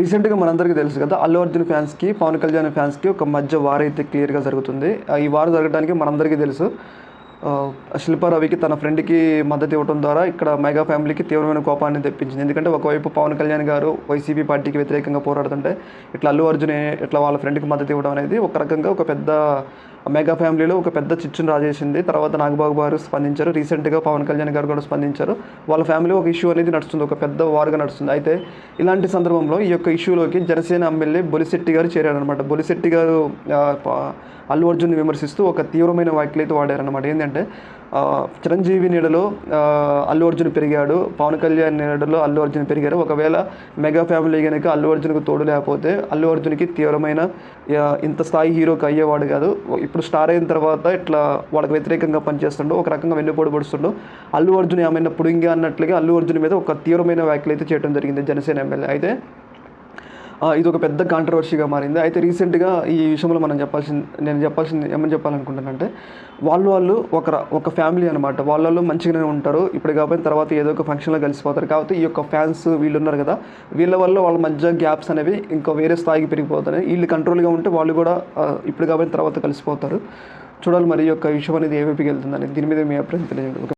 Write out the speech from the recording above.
రీసెంట్గా మనందరికీ తెలుసు కదా అల్లు అర్జున్ ఫ్యాన్స్కి పవన్ కళ్యాణ్ ఫ్యాన్స్కి ఒక మధ్య వార్ అయితే క్లియర్గా జరుగుతుంది. ఈ వార్ జరగడానికి మనందరికీ తెలుసు. శిల్పారవికి శిల్పా రవికి తన ఫ్రెండ్కి మద్దతు ఇవ్వడం ద్వారా ఇక్కడ మెగా ఫ్యామిలీకి తీవ్రమైన కోపాన్ని తెప్పించింది. ఎందుకంటే ఒకవైపు పవన్ కళ్యాణ్ గారు వైసీపీ పార్టీకి వ్యతిరేకంగా పోరాడుతుంటే ఇట్లా అల్లు అర్జున్ ఇట్లా వాళ్ళ ఫ్రెండ్కి మద్దతు ఇవ్వడం అనేది ఒక రకంగా ఒక పెద్ద మెగా ఫ్యామిలీలో ఒక పెద్ద చిచ్చును రాజేసింది. తర్వాత నాగబాబు గారు స్పందించారు. రీసెంట్గా పవన్ కళ్యాణ్ గారు కూడా స్పందించారు. వాళ్ళ ఫ్యామిలీ ఒక ఇష్యూ అనేది నడుస్తుంది. ఒక పెద్ద వార్గా నడుస్తుంది. అయితే ఇలాంటి సందర్భంలో ఈ యొక్క ఇష్యూలోకి జనసేన ఎమ్మెల్యే బొలిశెట్టి గారు చేరారనమాట బొలిశెట్టి గారు అల్లు అర్జున్ విమర్శిస్తూ ఒక తీవ్రమైన వ్యాఖ్యలు అయితే వాడారనమాట ఏంటంటే చిరంజీవి నీడలో అల్లు అర్జున్ పెరిగాడు. పవన్ కళ్యాణ్ నీడలో అల్లు అర్జున్ పెరిగారు. ఒకవేళ మెగా ఫ్యామిలీ కనుక అల్లు అర్జున్కు తోడు లేకపోతే అల్లు అర్జున్కి తీవ్రమైన ఇంత స్థాయి హీరోకి అయ్యేవాడు కాదు. ఇప్పుడు ఇప్పుడు స్టార్ అయిన తర్వాత ఇట్లా వాళ్ళకి వ్యతిరేకంగా పనిచేస్తుండో ఒక రకంగా వెన్నుపోటు పొడుస్తుండో అల్లు అర్జున్ ఏమైనా పుడింగి అన్నట్లుగా అల్లు అర్జున్ మీద ఒక తీవ్రమైన వ్యాఖ్యలు అయితే చేయడం జరిగింది జనసేన ఎమ్మెల్యే. అయితే ఇది ఒక పెద్ద కాంట్రవర్సీగా మారింది. అయితే రీసెంట్గా ఈ విషయంలో మనం చెప్పాల్సింది నేను చెప్పాల్సింది ఏమని చెప్పాలనుకుంటానంటే వాళ్ళు వాళ్ళు ఒక ఒక ఫ్యామిలీ అనమాట వాళ్ళ వాళ్ళు మంచిగానే ఉంటారు. ఇప్పుడు కాబట్టి తర్వాత ఏదో ఒక ఫంక్షన్లో కలిసిపోతారు. కాబట్టి ఈ యొక్క ఫ్యాన్స్ వీళ్ళు ఉన్నారు కదా వీళ్ళ వల్ల వాళ్ళ మధ్య గ్యాప్స్ అనేవి ఇంకా వేరే స్థాయికి పెరిగిపోతాయి వీళ్ళు కంట్రోల్గా ఉంటే వాళ్ళు కూడా ఇప్పుడు కాబట్టి తర్వాత కలిసిపోతారు. చూడాలి మరి ఈ యొక్క విషయం అనేది ఏ వైపుకి వెళ్తుందని దీని మీద మీ అభిప్రాయం తెలియజేయండి.